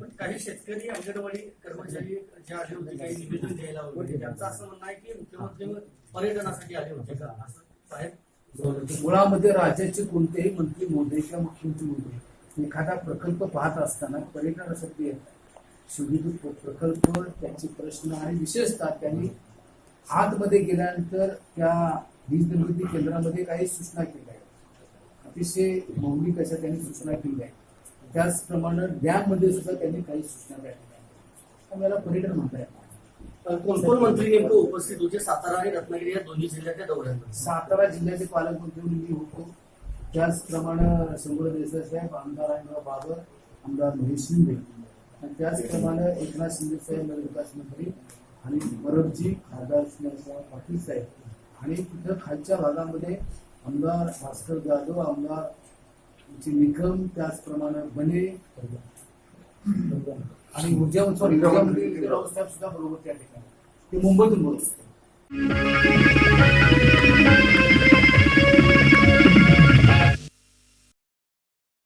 काही शेतकरी अंगणवाडी कर्मचारी जे आले होते काही निवेदन द्यायला वगैरे त्यांचं असं म्हणणं आहे की मुख्यमंत्री पर्यटनासाठी आले होते का? असं साहेब. मुळामध्ये राज्याचे कोणतेही मंत्री मोदी किंवा मुख्यमंत्री मोदी एखादा प्रकल्प पाहत असताना पर्यटनासाठी सुविध प्रकल्प त्याचे प्रश्न आणि विशेषतः त्यांनी आतमध्ये गेल्यानंतर त्या वीज निर्मिती केंद्रामध्ये काही सूचना केल्या आहेत. अतिशय मौलिक अशा त्यांनी सूचना केल्या आहेत. त्याचप्रमाणे डॅममध्ये सुद्धा त्यांनी काही सूचना त्यामुळे याला पर्यटन म्हणता येणार कोण कोण मंत्री नेमकं उपस्थित होते? सातारा आणि रत्नागिरी या दोन्ही जिल्ह्याच्या दौऱ्यांवर सातारा जिल्ह्याचे पालकमंत्री म्हणून मी होतो. त्याचप्रमाणे शंभर देसाई साहेब आमदार रामराव बाबर आमदार महेश शिंदे. आणि त्याचप्रमाणे एकनाथ शिंदे साहेब नगरविकास मंत्री आणि परबजी खासदार स्नेहसाहेब पाटील साहेब. आणि तिथं खालच्या भागामध्ये आमदार भास्कर जाधव आमदार चे निकम त्याचप्रमाणे बने. आणि ऊर्जा सॉरी सुद्धा बरोबर त्या ठिकाणी. ते मुंबईतून बोलत होते.